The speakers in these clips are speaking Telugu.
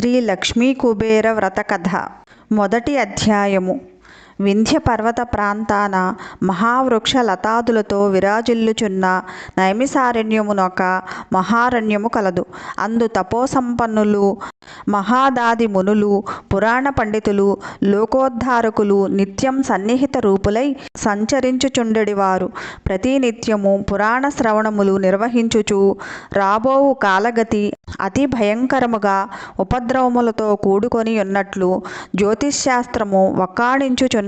శ్రీ లక్ష్మీ కుబేర వ్రత కథ మొదటి అధ్యాయము. వింధ్య పర్వత ప్రాంతాన మహావృక్ష లతాదులతో విరాజిల్లుచున్న నైమిసారణ్యమునొక మహారణ్యము కలదు. అందు తపోసంపన్నులు మహాదాది మునులు పురాణ పండితులు లోకోద్ధారకులు నిత్యం సన్నిహిత రూపులై సంచరించుచుండెడివారు. ప్రతినిత్యము పురాణ శ్రవణములు నిర్వహించుచు రాబోవు కాలగతి అతి భయంకరముగా ఉపద్రవములతో కూడుకొని ఉన్నట్లు జ్యోతిష్శాస్త్రము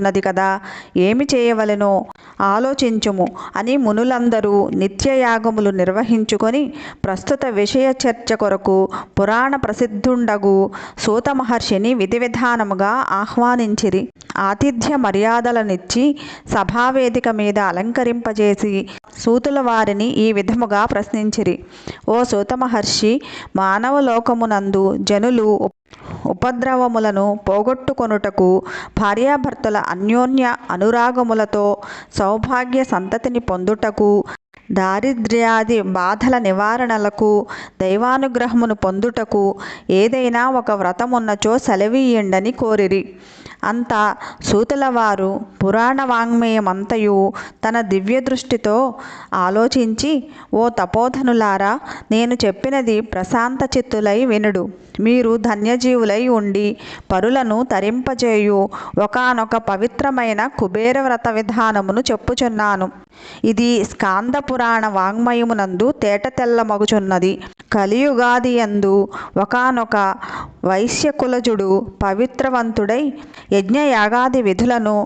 ఉన్నది కదా ఏమి చేయవలెనో ఆలోచించుము అని మునులందరూ నిత్యయాగములు నిర్వహించుకొని ప్రస్తుత విషయ చర్చ కొరకు పురాణ ప్రసిద్ధుండగు సూత మహర్షిని విధి విధానముగా ఆహ్వానించిరి. ఆతిథ్య మర్యాదలనిచ్చి సభావేదిక మీద అలంకరింపజేసి సూతుల వారిని ఈ విధముగా ప్రశ్నించిరి. ఓ సూత మహర్షి మానవ లోకమునందు జనులు ఉపద్రవములను పోగొట్టుకొనుటకు భార్యాభర్తల అన్యోన్య అనురాగములతో సౌభాగ్య సంతతిని పొందుటకు దారిద్ర్యాది బాధల నివారణలకు దైవానుగ్రహమును పొందుటకు ఏదైనా ఒక వ్రతమున్నచో సెలవీయండని కోరిరి. అంత సూతులవారు పురాణ వాంగ్మయమంతయు తన దివ్య దృష్టితో ఆలోచించి ఓ తపోధనులారా నేను చెప్పినది ప్రశాంత చిత్తులై వినుడు. మీరు ధన్యజీవులై ఉండి పరులను తరింపజేయు. ఒకానొక పవిత్రమైన కుబేర వ్రత విధానమును చెప్పుచున్నాను. ఇది స్కాంద పురాణ వాంగ్మయమునందు తేట తెల్లమగుచున్నది కలియుగాది యందు ఒకనొక వైశ్యకులజుడు పవిత్రవంతుడై యజ్ఞయాగాది విధులను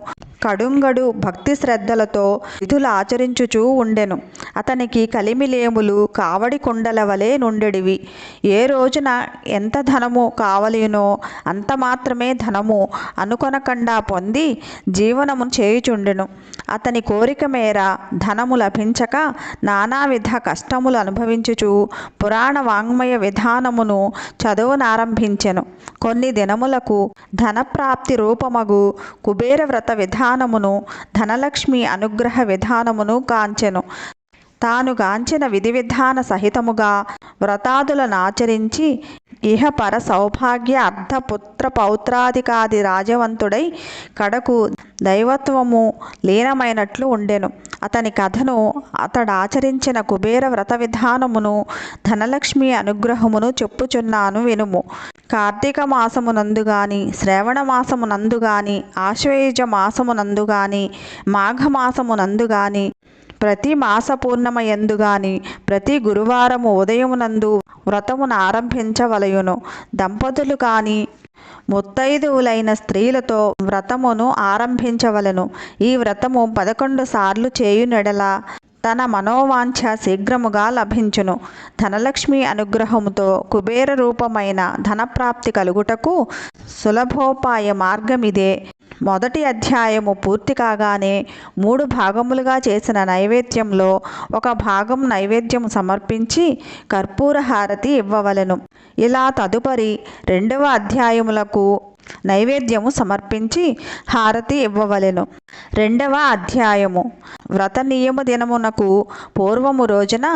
కడుంగడు భక్తి శ్రద్ధలతో విధులు ఆచరించుచూ ఉండెను. అతనికి కలిమిలేములు కావడి కుండల వలె నుండెడివి. ఏ రోజున ఎంత ధనము కావలినో అంత మాత్రమే ధనము అనుకొనకుండా పొంది జీవనము చేయుచుండెను. అతని కోరిక మేర ధనము లభించక నానావిధ కష్టములు అనుభవించుచు పురాణ వాంగ్మయ విధానమును చదువునారంభించెను. కొన్ని దినములకు ధనప్రాప్తి రూపమగు కుబేర వ్రత విధానం విధానమును ధనలక్ష్మి అనుగ్రహ విధానమును కాంచెను. తాను గాంచిన విధి విధాన సహితముగా వ్రతాదులను ఆచరించి ఇహపర సౌభాగ్య అర్ధపుత్ర పౌత్రాధికాది రాజవంతుడై కడకు దైవత్వము లీనమైనట్లు ఉండెను. అతని కథను అతడు ఆచరించిన కుబేర వ్రత విధానమును ధనలక్ష్మి అనుగ్రహమును చెప్పుచున్నాను వినుము. కార్తీక మాసమునందు గాని శ్రవణ మాసమునందు గాని ఆశ్వేయుజ మాసమునందు గాని మాఘమాసమునందు గాని ప్రతి మాస పూర్ణమయందు గాని ప్రతి గురువారము ఉదయమునందు వ్రతమును ఆరంభించవలయును. దంపతులు కాని ముత్తైదువులైన స్త్రీలతో వ్రతమును ఆరంభించవలెను. ఈ వ్రతము పదకొండు సార్లు చేయునెడల తన మనోవాంఛ శీఘ్రముగా లభించును. ధనలక్ష్మి అనుగ్రహముతో కుబేర రూపమైన ధనప్రాప్తి కలుగుటకు సులభోపాయ మార్గమిదే. మొదటి అధ్యాయము పూర్తి కాగానే మూడు భాగములుగా చేసిన నైవేద్యంలో ఒక భాగం నైవేద్యం సమర్పించి కర్పూర హారతి ఇవ్వవలెను. ఇలా తదుపరి రెండవ అధ్యాయములకు నైవేద్యము సమర్పించి హారతి ఇవ్వవలెను. రెండవ అధ్యాయము. వ్రత నియమ దినమునకు పూర్వము రోజున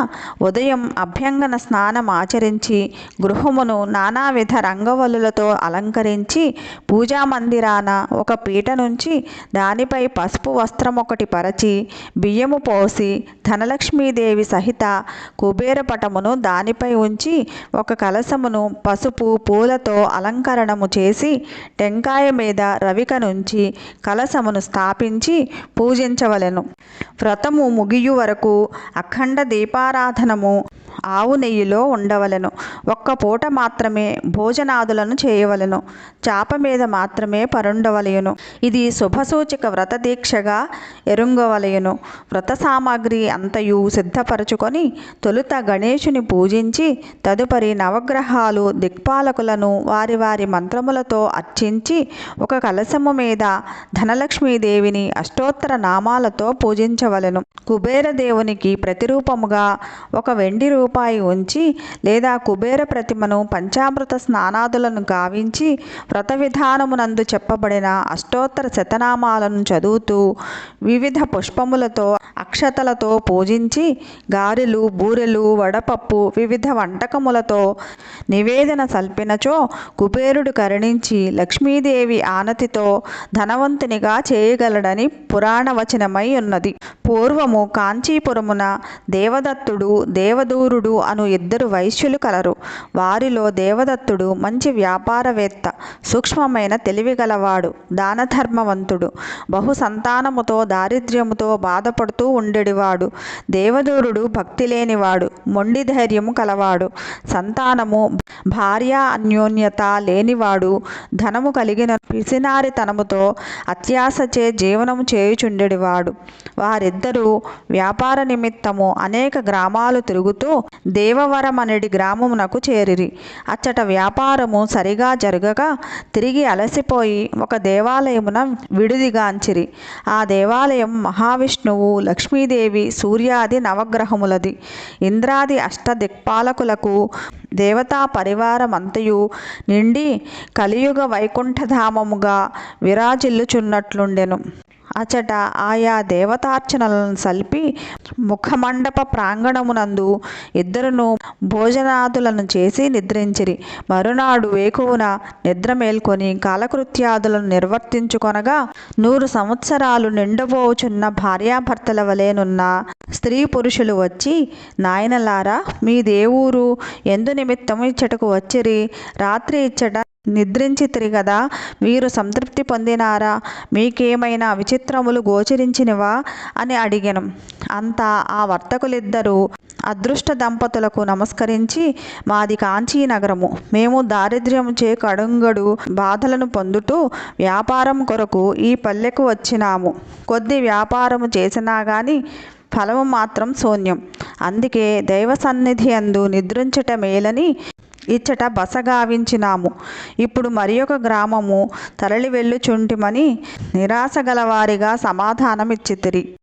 ఉదయం అభ్యంగన స్నానం ఆచరించి గృహమును నానావిధ రంగవల్లులతో అలంకరించి పూజా మందిరాన ఒక పీట నుంచి దానిపై పసుపు వస్త్రం ఒకటి పరచి బియ్యము పోసి ధనలక్ష్మీదేవి సహిత కుబేర పటమును దానిపై ఉంచి ఒక కలసమును పసుపు పూలతో అలంకరణము చేసి టెంకాయ మీద రవిక నుంచి కలసమును స్థాపించి పూజించవలెను. వ్రతము ముగియు వరకు అఖండ దీపారాధనము ఆవు నెయ్యిలో ఉండవలెను. ఒక్క పూట మాత్రమే భోజనాదులను చేయవలెను. చాప మీద మాత్రమే పరుండవలయును ఇది శుభసూచక వ్రత దీక్షగా ఎరుంగవలయును వ్రత సామాగ్రి అంతయు సిద్ధపరచుకొని తొలుత గణేశుని పూజించి తదుపరి నవగ్రహాలు దిక్పాలకులను వారి వారి మంత్రములతో అర్చించి ఒక కలశము మీద ధనలక్ష్మీదేవిని అష్టోత్తర నామాలతో పూజించవలెను. కుబేర దేవునికి ప్రతిరూపముగా ఒక వెండి రూప రూపాయి ఉంచి లేదా కుబేర ప్రతిమను పంచామృత స్నానాదులను గావించి వ్రత విధానమునందు చెప్పబడిన అష్టోత్తర శతనామాలను చదువుతూ వివిధ పుష్పములతో అక్షతలతో పూజించి గారెలు బూరెలు వడపప్పు వివిధ వంటకములతో నివేదన సల్పినచో కుబేరుడు కరుణించి లక్ష్మీదేవి ఆనతితో ధనవంతునిగా చేయగలడని పురాణవచనమై ఉన్నది. పూర్వము కాంచీపురమున దేవదత్తుడు దేవదూరుడు అను ఇద్దరు వైశ్యులు కలరు. వారిలో దేవదత్తుడు మంచి వ్యాపారవేత్త సూక్ష్మమైన తెలివిగలవాడు దానధర్మవంతుడు. బహు సంతానముతో దారిద్ర్యముతో బాధపడుతూ ఉండేవాడు. దేవదూరుడు భక్తి లేనివాడు మొండి ధైర్యము కలవాడు. సంతానము భార్య అన్యోన్యత లేనివాడు ధనము కలిగిన పిసినారితనముతో అత్యాశచే జీవనము చేయుచుండెడివాడు వారిద్దరూ వ్యాపార నిమిత్తము అనేక గ్రామాలు తిరుగుతూ దేవవరమనడి గ్రామమునకు చేరిరి. అచ్చట వ్యాపారము సరిగా జరగక తిరిగి అలసిపోయి ఒక దేవాలయమున విడిదిగాంచిరి. ఆ దేవాలయం మహావిష్ణువు లక్ష్మీదేవి సూర్యాది నవగ్రహములది. ఇంద్రాది అష్టదిక్పాలకులకు దేవతా పరివారమంతయు నిండి కలియుగ వైకుంఠధామముగా విరాజిల్లుచున్నట్లుండెను. అచట ఆయా దేవతార్చనలను సల్పి ముఖమండప ప్రాంగణమునందు ఇద్దరును భోజనాదులను చేసి నిద్రించిరి. మరునాడు వేకువున నిద్ర మేల్కొని కాలకృత్యాదులను నిర్వర్తించుకొనగా నూరు సంవత్సరాలు నిండబోచున్న భార్యాభర్తల వలెనున్న స్త్రీ పురుషులు వచ్చి నాయనలారా మీ దేవురు ఎందు నిమిత్తము ఇచ్చటకు వచ్చిరి. రాత్రి ఇచ్చట నిద్రించితిరి కదా మీరు సంతృప్తి పొందినారా? మీకేమైనా విచిత్రములు గోచరించినవా? అని అడిగను. అంతా ఆ వర్తకులిద్దరూ అదృష్ట దంపతులకు నమస్కరించి మాది కాంచీ నగరము మేము దారిద్ర్యము చే కడుంగడు బాధలను పొందుతూ వ్యాపారం కొరకు ఈ పల్లెకు వచ్చినాము. కొద్ది వ్యాపారము చేసినా గాని ఫలము మాత్రం శూన్యం. అందుకే దైవ సన్నిధి అందు నిద్రించట మేలని ఇచ్చట బసగావించినాము. ఇప్పుడు మరి ఒక గ్రామము తరలి వెళ్ళుచుంటిమని నిరాశ గలవారిగా సమాధానమిచ్చితిరి.